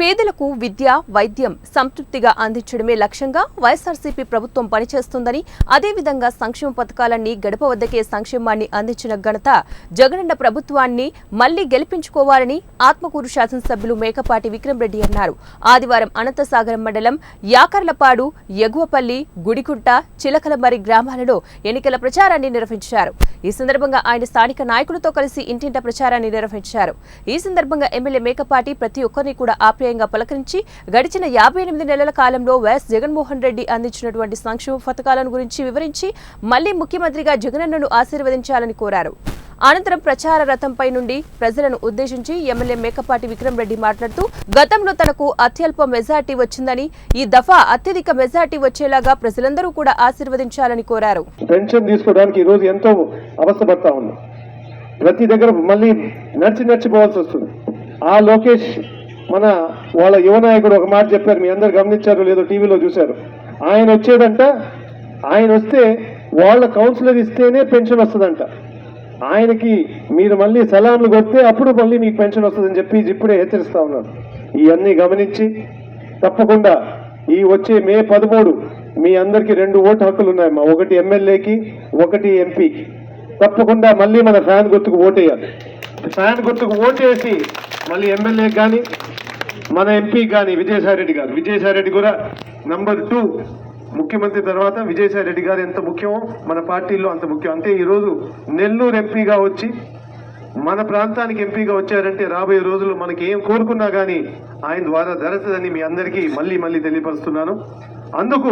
పేదలకు విద్య వైద్యం సంతృప్తిగా అందించడమే లక్ష్యంగా వైఎస్ఆర్సీపీ ప్రభుత్వం పనిచేస్తుందని అదేవిధంగా సంక్షేమ పథకాలన్నీ గడప వద్దకే సంక్షేమాన్ని అందించిన ఘనత జగనన్న ప్రభుత్వాన్ని మళ్ళీ గెలిపించుకోవాలని ఆత్మకూరు శాసనసభ్యులు మేకపాటి విక్రమ్ రెడ్డి అన్నారు. ఆదివారం అనంతసాగరం మండలం యాకర్లపాడు ఎగువపల్లి గుడికుంట చిలకలమరి గ్రామాలలో ఎన్నికల ప్రచారాన్ని నిర్వహించారు. ఈ సందర్భంగా ఆయన స్థానిక నాయకులతో కలిసి ఇంటింట ప్రచారాన్ని నిర్వహించారు. ఈ సందర్భంగా ఎమ్మెల్యే మేకపాటి ప్రతి ఒక్కరిని కూడా ఆప్యాయంగా పలకరించి గడిచిన యాభై ఎనిమిది నెలల కాలంలో వైఎస్ జగన్మోహన్ రెడ్డి అందించినటువంటి సంక్షేమ పథకాలను గురించి వివరించి మళ్ళీ ముఖ్యమంత్రిగా జగనన్నను ఆశీర్వదించాలని కోరారు. అనంతరం ప్రచార రథంపై నుండి ప్రజలను ఉద్దేశించి ఎమ్మెల్యే మేకపాటి విక్రమ్ రెడ్డి మాట్లాడుతూ గతంలో తనకు అత్యల్ప మెజార్టీ వచ్చిందని ఈ దఫా అత్యధిక మెజార్టీ వచ్చేలాగా ప్రజలందరూ కూడా ఆశీర్వదించాలని కోరారు. పెన్షన్ తీసుకోవడానికి ఈ రోజు ఎంతో అవస్థపడతా ఉన్నాం. ప్రతి దగ్గర మళ్ళీ నడిచి నడిచిపోవాల్సి వస్తుంది. ఆ లోకేష్ మన వాళ్ళ యువ నాయకుడు ఒక మాట చెప్పారు మీ అందరు గమనించారు లేదో టీవీలో చూశారు. ఆయన వచ్చేదంట ఆయన వస్తే వాళ్ళ కౌన్సిలర్ ఇస్తేనే పెన్షన్ వస్తుందంట. ఆయనకి మీరు మళ్ళీ సలాంలు కొడితే అప్పుడు మళ్ళీ మీకు పెన్షన్ వస్తుందని చెప్పి ఇప్పుడే హెచ్చరిస్తా ఉన్నాను. ఇవన్నీ గమనించి తప్పకుండా ఈ వచ్చే మే పదమూడు మీ అందరికీ రెండు ఓటు హక్కులు ఉన్నాయమ్మా ఒకటి ఎమ్మెల్యేకి ఒకటి ఎంపీకి తప్పకుండా మళ్ళీ మన ఫ్యాన్ గుర్తుకు ఓటేయాలి. ఫ్యాన్ గుర్తుకు ఓటేసి మళ్ళీ ఎమ్మెల్యేకి కానీ మన ఎంపీ కానీ విజయసాయి రెడ్డి గారు. విజయసాయి రెడ్డి కూడా నంబర్ టూ. ముఖ్యమంత్రి తర్వాత విజయసాయి రెడ్డి గారు ఎంత ముఖ్యమో మన పార్టీలో అంత ముఖ్యం. అంటే ఈరోజు నెల్లూరు ఎంపీగా వచ్చి మన ప్రాంతానికి ఎంపీగా వచ్చారంటే రాబోయే రోజులు మనకి ఏం కోరుకున్నా కానీ ఆయన ద్వారా జరుగుతుందని మీ అందరికీ మళ్ళీ మళ్ళీ తెలియపరుస్తున్నాను. అందుకు